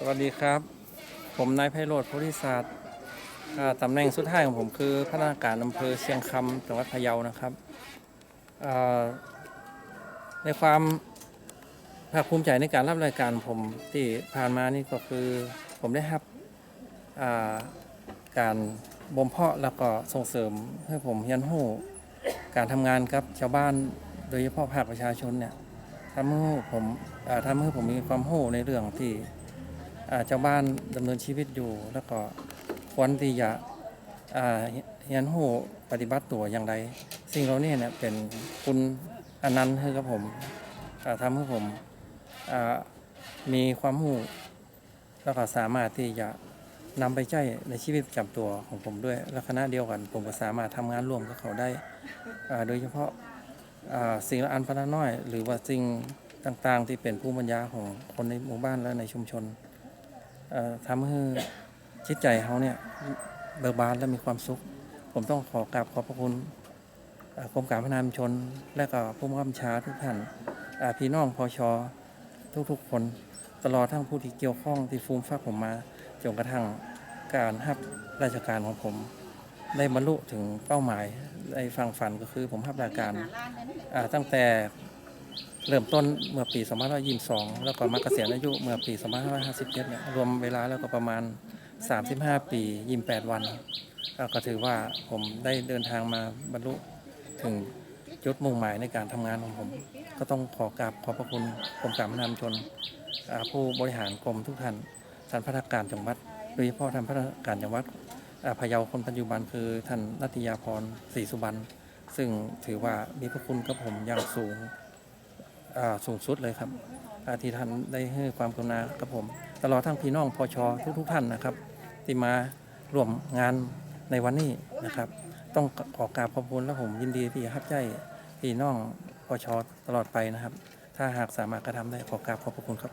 สวัสดีครับ ผมนายไพโรธโพธิศาสตร์ตำแหน่งสุดท้ายของผมคือพนักงานอำเภอเชียงคำจังหวัดพะเยานะครับ ในความภาคภูมิใจในการรับรายการผมที่ผ่านมานี่ก็คือผมได้รับการบ่มเพาะแล้วก็ส่งเสริมให้ผมเรียนรู้การทำงานกับชาวบ้านโดยเฉพาะภาคประชาชนเนี่ยทำให้ผมทำให้ผมมีความรู้ในเรื่องที่ เจ้าบ้านดำเนินชีวิตอยู่ แล้วก็ควรที่จะเรียนรู้ปฏิบัติตัวอย่างไร สิ่งเหล่านี้เนี่ยเป็นคุณอนันต์ให้กับผมทำให้ผมมีความรู้แล้วก็สามารถที่จะนำไปใช้ในชีวิตประจำตัวของผมด้วยและคณะเดียวกัน ผมก็สามารถทำงานร่วมกับเขาได้โดยเฉพาะสิ่งละอันพันละน้อย หรือว่าสิ่งต่างๆ ที่เป็นภูมิปัญญาของคนในหมู่บ้านและในชุมชน ทำให้จิตใจเขาเนี่ยเบิกบานและมีความสุข ผมต้องขอกราบขอบพระคุณเอ่อกรมการพัฒนาชุมชน และก็ผู้บังคับบัญชาทุกท่านอ่าพี่น้องพอชอทุกๆคนตลอดทั้งผู้ที่เกี่ยวข้องที่ฟูมฟักผมมาจนกระทั่งการฮับราชการของผม ได้บรรลุถึงเป้าหมายในฟังฝันก็คือผมฮับราชการอ่าตั้งแต่ เริ่มต้นเมื่อปี2522 แล้วก็มาเกษียณอายุเมื่อปี2557เนี่ยรวมเวลาแล้วก็ประมาณ 35 ปี 28 วันเอ่อก็ถือว่าผมได้เดินทางมาบรรลุถึงจุดมุ่งหมายในการทำงานของผม ก็ต้องขอกราบขอบพระคุณกรมการพัฒนาชน ผู้บริหารกรมทุกท่านท่านพนักการจังหวัดโดยเฉพาะท่านพนักการจังหวัดพะเยาคนปัจจุบันคือท่านนัตยาพรศรีสุบรรณซึ่งถือว่ามีพระคุณกับผมอย่างสูง สูงสุดเลยครับอ่าที่ท่านได้ให้ความกรุณากับผม ตลอดทั้งพี่น้องพอชอทุกๆท่านนะครับ ที่มาร่วมงานในวันนี้นะครับ ต้องขอกราบขอบคุณและผมยินดีที่จะรับใจพี่น้องพอชอตลอดไปนะครับ ถ้าหากสามารถกระทำได้ขอกราบขอบพระคุณครับ